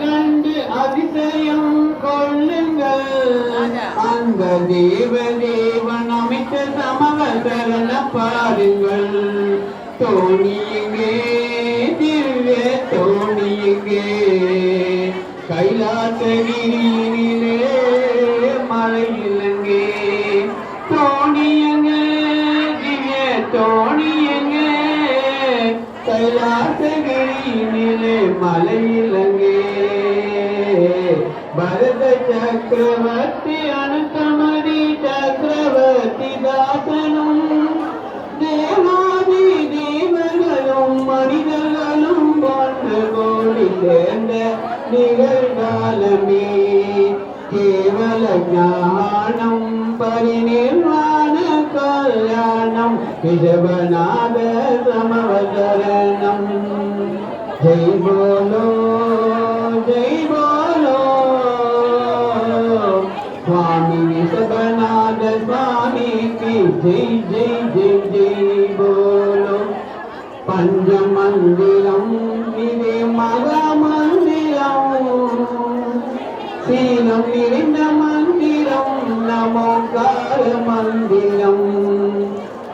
கண்டு அதிசயம் கொள்ளுங்கள். அந்த தேவ தேவன் அமைத்த சமவசரண பாருங்கள். தோணியுங்கே திவ்ய தோணியுங்கே கைலாசகிரியிலே மலையிலங்கே தோணியங்க திவ்ய தோணியங்க கைலாசகிரியிலே மலையிலங்கே பரத சக்கரவர்த்தி அனுத்தமதி சக்கரவர்த்தி தாசனும் தேவாதி தேவர்களும் மனிதர்களும் ஒன்று கோடி சேர்ந்த நிகழ்காலமே. கேவல ஞானம் பரிநிர்வாண கல்யாணம் ரிஷபநாத சமவசரணம் ஜெய் போலோ స్వామి విశ్వనాథ స్వామికి జై జై జై జై బోలో. పంచమందిరం ఇది మగ మందిరం శీలం నిరింద మందిరం నమోకార మందిరం.